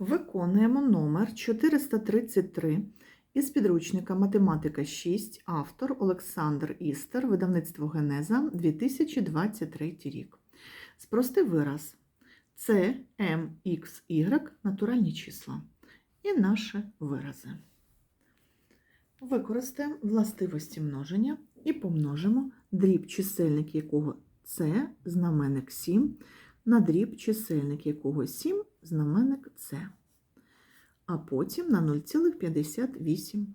Виконуємо номер 433 із підручника Математика 6, автор Олександр Істер, видавництво Генеза, 2023 рік. Спрости вираз. Це М, Х, Y – натуральні числа. І наші вирази. Використаємо властивості множення і помножимо дріб, чисельник якого це знаменник 7, на дріб, чисельник якого 7, знаменник С, а потім на 0,58.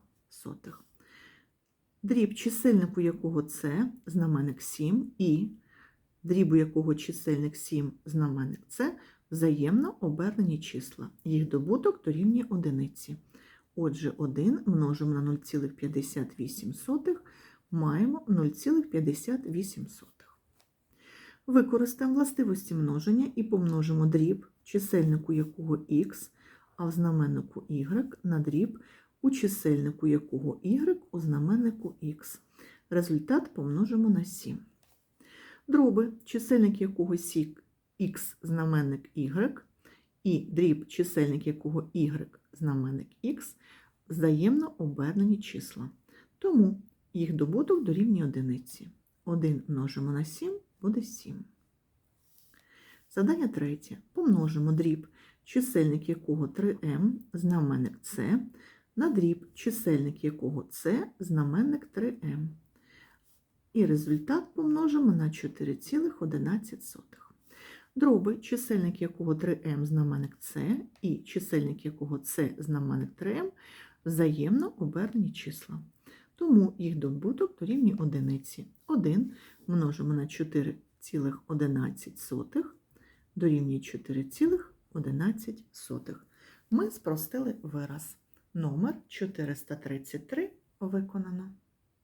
Дріб, чисельнику якого С, знаменник 7, і дрібу якого чисельник 7, знаменник С, взаємно обернені числа. Їх добуток дорівнює одиниці. Отже, 1 множимо на 0,58, маємо 0,58. Використаємо властивості множення і помножимо дріб, чисельнику якого х, а в знаменнику y на дріб, у чисельнику якого y у знаменнику х. Результат помножимо на 7. Дроби, чисельник якого х знаменник y, і дріб, чисельник якого y знаменник х, взаємно обернені числа. Тому їх добуток дорівнює одиниці. 1 множимо на 7 буде 7. Задання третє. Помножимо дріб, чисельник якого 3m, знаменник С, на дріб, чисельник якого С, знаменник 3m. І результат помножимо на 4,11. Дроби, чисельник якого 3m, знаменник С, і чисельник якого С, знаменник 3m, взаємно обернені числа. Тому їх добуток дорівнює одиниці. 1 множимо на 4,11 дорівнює 4,11. Ми спростили вираз. Номер 433 виконано.